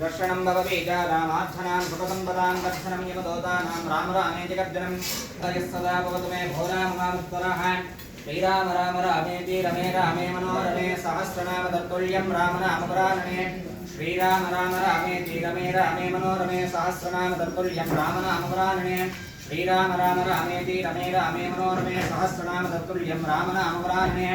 दर्शनं भवति च रामार्थनां सुखसम्पदां दर्शनं यमदोतानां, राम रामे जगर्जनं हरिः सदा भवतु मे भो रामकामुत्तरः श्रीराम राम रामेति रमे, रामे मनोरमे सहस्रनाम तत्तुल्यं राम नामपुराणने। श्रीराम राम रामेति रमे रामे मनोरमे सहस्रनाम तत्तुल्यं राम नामपुराणने। श्रीराम राम रामेति रमे रामे मनोरमे सहस्रनाम तत्तुल्यं राम नामपुराणने।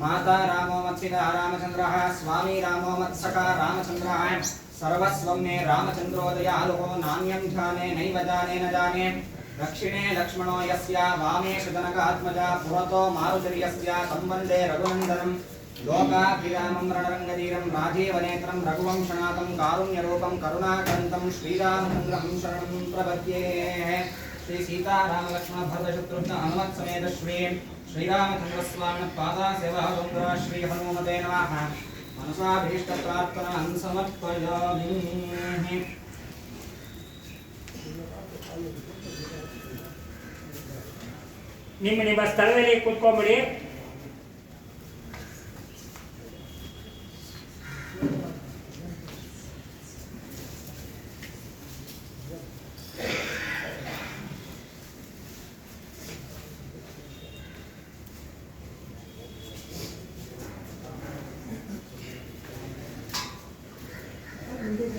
माता रामो मत्सिता रामचन्द्रः, स्वामी रामो मत्सखा रामचन्द्रः। सर्वस्वं मे रामचन्द्रोदयालुको नान्यं ध्याने नैव जाने, न जाने। दक्षिणे लक्ष्मणो यस्य, वामे शतनकात्मजा, पुरतो मारुतिर्यस्य सम्बन्धे रघुनन्दनं लोकाभिरामं रणरङ्गधीरं, राजीवनेत्रं, रघुवंशनाथं, कारुण्यरूपं करुणाकरन्तं श्रीरामचन्द्रं शरणं प्रपद्ये। श्री सीतारामलक्ष्मणभरतशत्रुघ्न हनुमत्समेत श्री श्रीरामचन्द्रस्वामिनः पादासेवा श्री हनुमते नमः। मनसाभीष्टप्रार्थनां समर्पयामि ನಿಮ್ಮ ನಿಮ್ಮ ಸ್ಥಳದಲ್ಲಿ ಕೂತ್ಕೊಂಡ್ಬಿಡಿ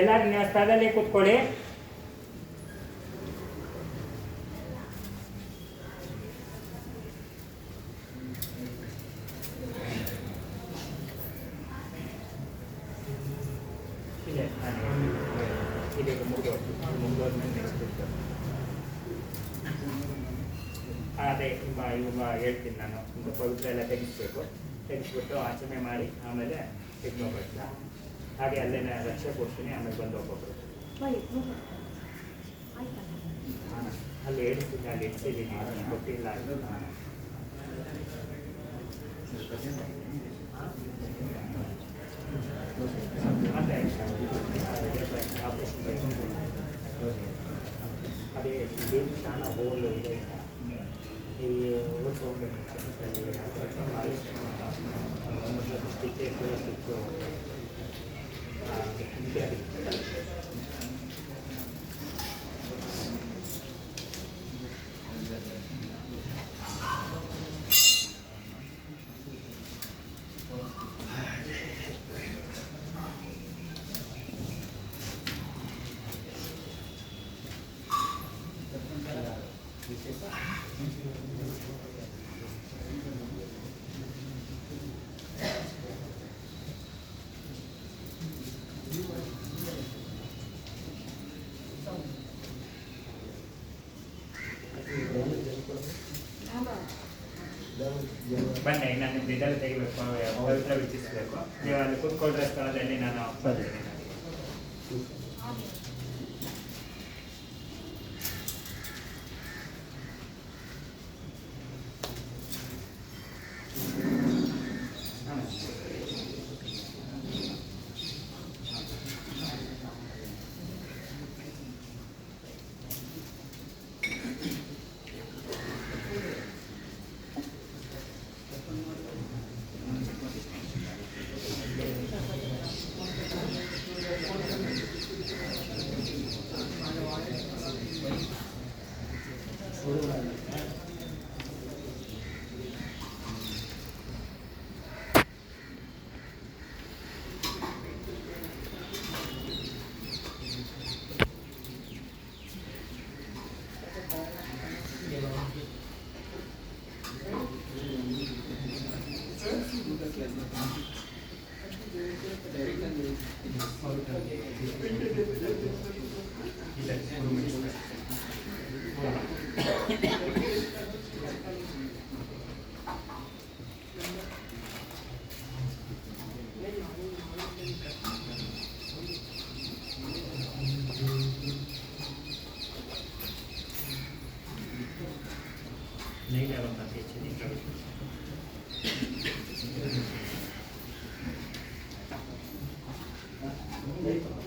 ಎಲ್ಲರೂ ನೀವು ಸ್ಥಳದಲ್ಲಿ ಕೂತ್ಕೊಳ್ಳಿ. ಅದೇ ತುಂಬ ಇವಾಗ ಹೇಳ್ತೀನಿ ನಾನು. ತುಂಬ ಪವಿತ್ರ ಎಲ್ಲ ತೆಗಿಸ್ಬೇಕು. ತೆಗಿಸ್ಬಿಟ್ಟು ಆಚರಣೆ ಮಾಡಿ, ಆಮೇಲೆ ಇದು ಹೋಗ್ಬೇಕು ಹಾಗೆ ಅಲ್ಲೇ ರಕ್ಷೆ ಕೊಡ್ತೀನಿ ಆಮೇಲೆ ಬಂದು ಹೋಗ್ಬೇಕು ಅಲ್ಲಿ ಹೇಳ್ತೀನಿ ಅಲ್ಲಿ ಇಡ್ಸಿದ್ದೀನಿ ಗೊತ್ತಿಲ್ಲ ಹಾಂ. ಮತ್ತೆ ಆಪರೇಷನ್ ಅದೇ ಇದು ಶಾಣ ಹೋಲ್ ಇದೆ і висловлені можливості тих, хто ಬನ್ನಿ ನಾನು ನಿಮ್ದು ಇದೆಲ್ಲ ತೆಗಿಬೇಕು ಪವಿತ್ರ ವೀಕ್ಷಿಸಬೇಕು ನೀವು ಅಲ್ಲಿ ಕೂತ್ಕೊಳ್ಳೋ ಸ್ಥಳದಲ್ಲಿ ನಾನು नहीं क्या बताते हैं Thank you.